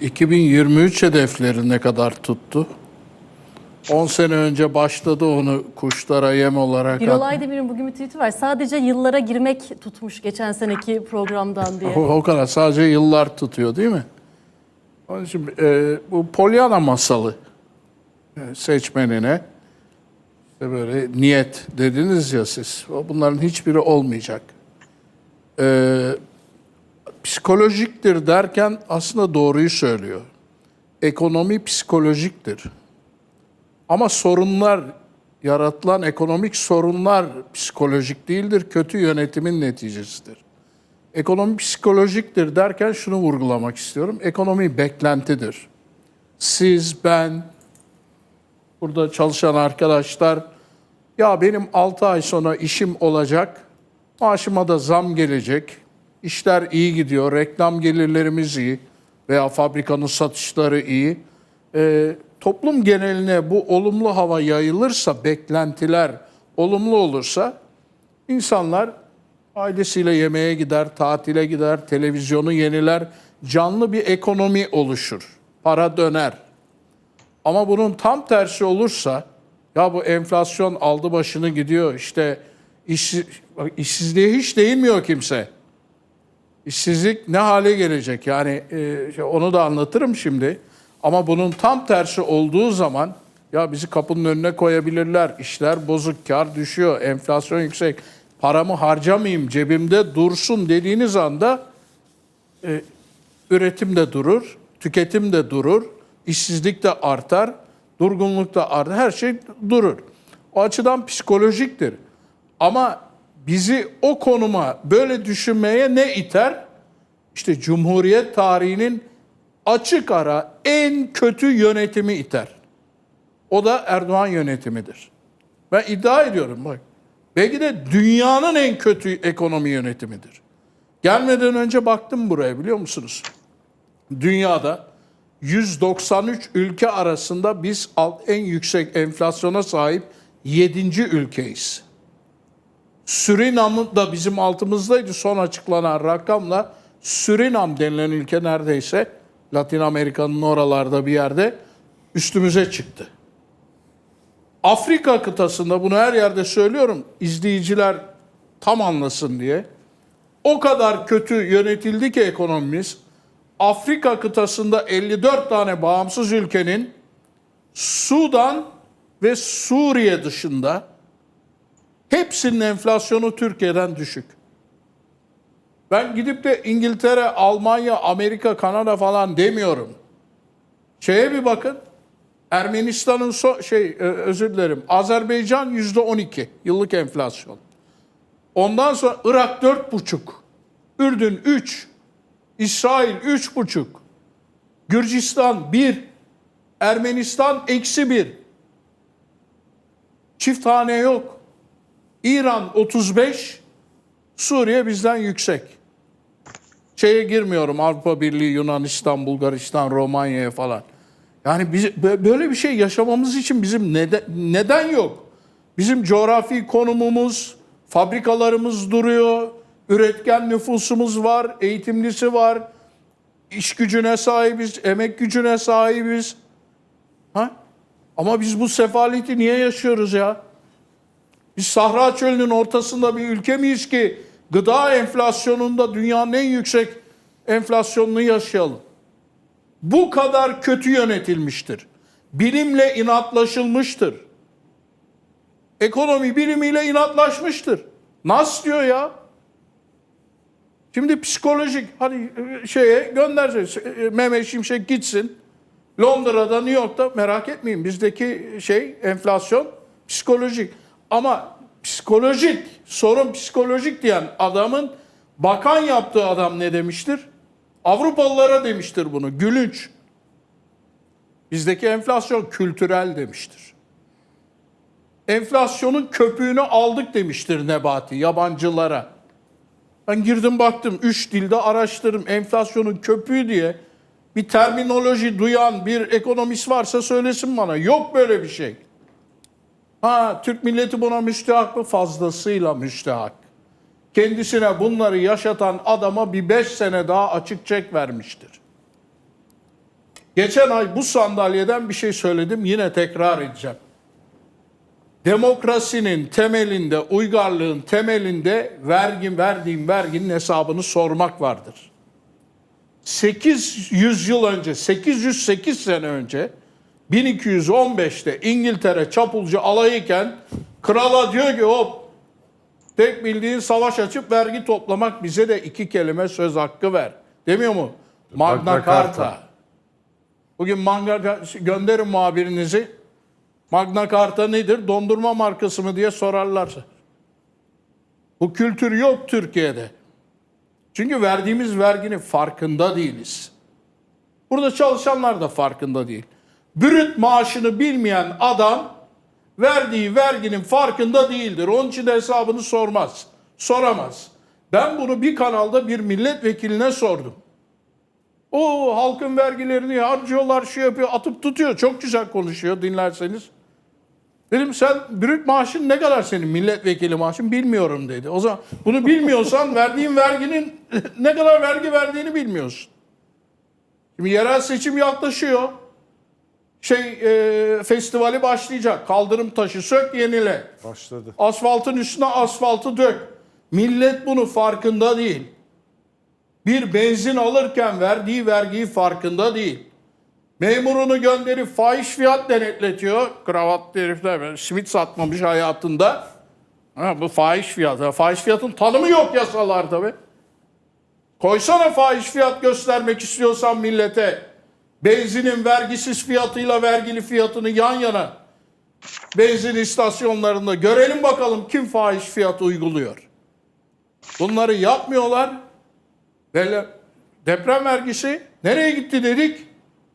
2023 hedefleri ne kadar tuttu? 10 sene önce başladı onu kuşlara yem olarak Birol Aydemir'in bugün bir tweet'i var. Sadece yıllara girmek tutmuş geçen seneki programdan diye. O, o kadar sadece yıllar tutuyor değil mi? Onun için e, bu Pollyanna masalı e, seçmenine işte böyle niyet dediniz ya siz. Bunların hiçbiri olmayacak. E, psikolojiktir derken aslında doğruyu söylüyor. Ekonomi psikolojiktir. Ama sorunlar, yaratılan ekonomik sorunlar psikolojik değildir, kötü yönetimin neticesidir. Ekonomi psikolojiktir derken şunu vurgulamak istiyorum. Ekonomi beklentidir. Siz, ben, burada çalışan arkadaşlar, ya benim 6 ay sonra işim olacak, maaşıma da zam gelecek, işler iyi gidiyor, reklam gelirlerimiz iyi veya fabrikanın satışları iyi. Ee, toplum geneline bu olumlu hava yayılırsa, beklentiler olumlu olursa insanlar ailesiyle yemeğe gider, tatile gider, televizyonu yeniler, canlı bir ekonomi oluşur. Para döner. Ama bunun tam tersi olursa ya bu enflasyon aldı başını gidiyor işte iş, işsizliğe hiç değinmiyor kimse. İşsizlik ne hale gelecek yani e, onu da anlatırım şimdi. Ama bunun tam tersi olduğu zaman ya bizi kapının önüne koyabilirler. İşler bozuk, kar düşüyor, enflasyon yüksek. Paramı harcamayayım, cebimde dursun dediğiniz anda e, üretim de durur, tüketim de durur, işsizlik de artar, durgunluk da artar, her şey durur. O açıdan psikolojiktir. Ama bizi o konuma böyle düşünmeye ne iter? İşte Cumhuriyet tarihinin açık ara en kötü yönetimi iter. O da Erdoğan yönetimidir. Ben iddia ediyorum bak. Belki de dünyanın en kötü ekonomi yönetimidir. Gelmeden önce baktım buraya biliyor musunuz? Dünyada 193 ülke arasında biz en yüksek enflasyona sahip 7. ülkeyiz. Surinam da bizim altımızdaydı son açıklanan rakamla. Surinam denilen ülke neredeyse Latin Amerika'nın oralarda bir yerde üstümüze çıktı. Afrika kıtasında bunu her yerde söylüyorum izleyiciler tam anlasın diye. O kadar kötü yönetildi ki ekonomimiz. Afrika kıtasında 54 tane bağımsız ülkenin Sudan ve Suriye dışında hepsinin enflasyonu Türkiye'den düşük. Ben gidip de İngiltere, Almanya, Amerika, Kanada falan demiyorum. Şeye bir bakın. Ermenistan'ın so şey e, özür dilerim. Azerbaycan yüzde 12 yıllık enflasyon. Ondan sonra Irak dört buçuk, Ürdün 3, İsrail üç buçuk, Gürcistan 1, Ermenistan eksi 1. Çift hane yok. İran 35, Suriye bizden yüksek. Şeye girmiyorum Avrupa Birliği, Yunanistan, Bulgaristan, Romanya'ya falan. Yani biz, bö- böyle bir şey yaşamamız için bizim neden, neden yok? Bizim coğrafi konumumuz, fabrikalarımız duruyor, üretken nüfusumuz var, eğitimlisi var, iş gücüne sahibiz, emek gücüne sahibiz. Ha? Ama biz bu sefaleti niye yaşıyoruz ya? Biz Sahra Çölü'nün ortasında bir ülke miyiz ki gıda enflasyonunda dünyanın en yüksek enflasyonunu yaşayalım? Bu kadar kötü yönetilmiştir. Bilimle inatlaşılmıştır. Ekonomi bilimiyle inatlaşmıştır. Nas diyor ya. Şimdi psikolojik hadi e, şeye göndereceğiz. E, Mehmet Şimşek gitsin. Londra'da, New York'ta merak etmeyin bizdeki şey enflasyon psikolojik. Ama psikolojik, sorun psikolojik diyen adamın bakan yaptığı adam ne demiştir? Avrupalılara demiştir bunu. Gülünç. Bizdeki enflasyon kültürel demiştir. Enflasyonun köpüğünü aldık demiştir Nebati yabancılara. Ben girdim baktım, üç dilde araştırdım enflasyonun köpüğü diye bir terminoloji duyan bir ekonomist varsa söylesin bana. Yok böyle bir şey. Ha Türk milleti buna müstehak mı? Fazlasıyla müstehak. Kendisine bunları yaşatan adama bir beş sene daha açık çek vermiştir. Geçen ay bu sandalyeden bir şey söyledim yine tekrar edeceğim. Demokrasinin temelinde, uygarlığın temelinde vergi, verdiğim verginin hesabını sormak vardır. 800 yıl önce, 808 sene önce 1215'te İngiltere çapulcu alayıken krala diyor ki hop tek bildiğin savaş açıp vergi toplamak bize de iki kelime söz hakkı ver. Demiyor mu? Magna, Magna Carta. Carta. Bugün Magna gönderin muhabirinizi. Magna Carta nedir? Dondurma markası mı diye sorarlar. Bu kültür yok Türkiye'de. Çünkü verdiğimiz verginin farkında değiliz. Burada çalışanlar da farkında değil. Brüt maaşını bilmeyen adam verdiği verginin farkında değildir. Onun için de hesabını sormaz. Soramaz. Ben bunu bir kanalda bir milletvekiline sordum. O halkın vergilerini harcıyorlar, şu yapıyor, atıp tutuyor. Çok güzel konuşuyor dinlerseniz. Dedim sen brüt maaşın ne kadar senin milletvekili maaşın bilmiyorum dedi. O zaman bunu bilmiyorsan verdiğin verginin ne kadar vergi verdiğini bilmiyorsun. Şimdi yerel seçim yaklaşıyor. Şey e, festivali başlayacak. Kaldırım taşı sök yenile. Başladı. Asfaltın üstüne asfaltı dök. Millet bunu farkında değil. Bir benzin alırken verdiği vergiyi farkında değil. Memurunu gönderip fahiş fiyat denetletiyor. Kravatlı herifler simit satmamış hayatında. Ha, bu fahiş fiyat. Fahiş fiyatın tanımı yok yasalarda be. Koysana fahiş fiyat göstermek istiyorsan millete. Benzinin vergisiz fiyatıyla vergili fiyatını yan yana. Benzin istasyonlarında görelim bakalım kim fahiş fiyat uyguluyor. Bunları yapmıyorlar. Böyle deprem vergisi nereye gitti dedik.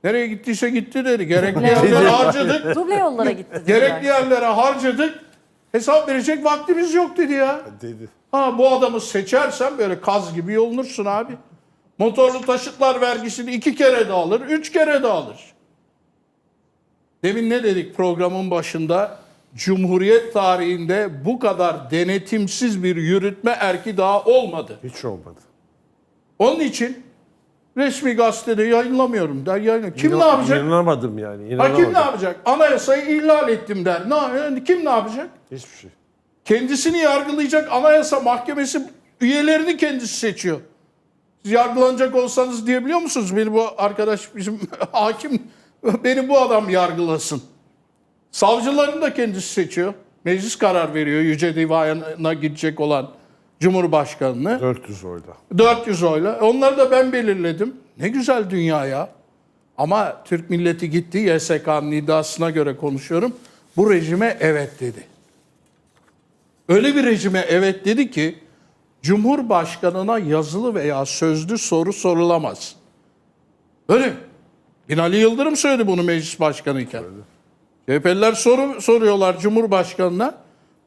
Nereye gittiyse gitti dedi. Gerekli yerlere harcadık. Duble yollara gitti. Gerekli yerlere harcadık. Hesap verecek vaktimiz yok dedi ya. Dedi. Ha bu adamı seçersen böyle kaz gibi yolunursun abi. Motorlu taşıtlar vergisini iki kere de alır, üç kere de alır. Demin ne dedik programın başında? Cumhuriyet tarihinde bu kadar denetimsiz bir yürütme erki daha olmadı. Hiç olmadı. Onun için resmi gazetede yayınlamıyorum der. Yayınla. Kim ne yapacak? İnanamadım yani. Ha, İnanamadım. kim ne yapacak? Anayasayı ihlal ettim der. Ne, yani kim ne yapacak? Hiçbir şey. Kendisini yargılayacak anayasa mahkemesi üyelerini kendisi seçiyor. Yargılanacak olsanız diyebiliyor musunuz? Beni bu arkadaş bizim hakim beni bu adam yargılasın. Savcılarını da kendisi seçiyor. Meclis karar veriyor Yüce Divan'a gidecek olan Cumhurbaşkanını. 400 oyla. 400 oyla. Onları da ben belirledim. Ne güzel dünya ya. Ama Türk milleti gitti YSK'nın iddiasına göre konuşuyorum. Bu rejime evet dedi. Öyle bir rejime evet dedi ki Cumhurbaşkanına yazılı veya sözlü soru sorulamaz. Öyle mi? Binali Yıldırım söyledi bunu meclis başkanı iken. CHP'liler soru soruyorlar Cumhurbaşkanına.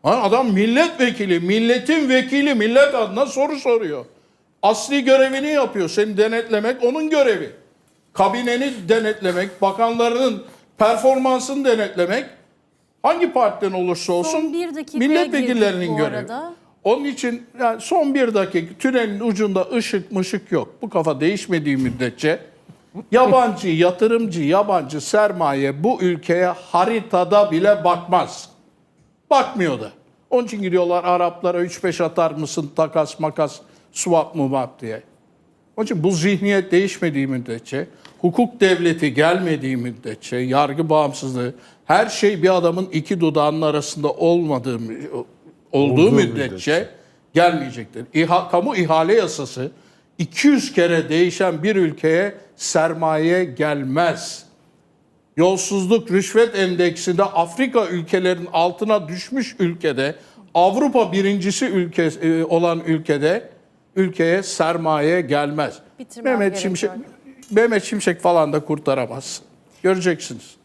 Ha, Adam milletvekili, milletin vekili, millet adına soru soruyor. Asli görevini yapıyor. Seni denetlemek onun görevi. Kabineni denetlemek, bakanlarının performansını denetlemek hangi partiden olursa olsun milletvekillerinin görevi. arada. Onun için yani son bir dakika tünelin ucunda ışık mışık yok. Bu kafa değişmediği müddetçe yabancı yatırımcı, yabancı sermaye bu ülkeye haritada bile bakmaz. Bakmıyor da. Onun için gidiyorlar Araplara 3-5 atar mısın takas makas swap mubap diye. Onun için bu zihniyet değişmediği müddetçe, hukuk devleti gelmediği müddetçe, yargı bağımsızlığı, her şey bir adamın iki dudağının arasında olmadığı olduğu, Olduğu müddetçe, müddetçe. gelmeyecektir. İha, kamu ihale yasası 200 kere değişen bir ülkeye sermaye gelmez. Yolsuzluk, rüşvet endeksinde Afrika ülkelerin altına düşmüş ülkede, Avrupa birincisi ülke e, olan ülkede ülkeye sermaye gelmez. Bitirmem Mehmet Şimşek. Mehmet Şimşek falan da kurtaramaz. Göreceksiniz.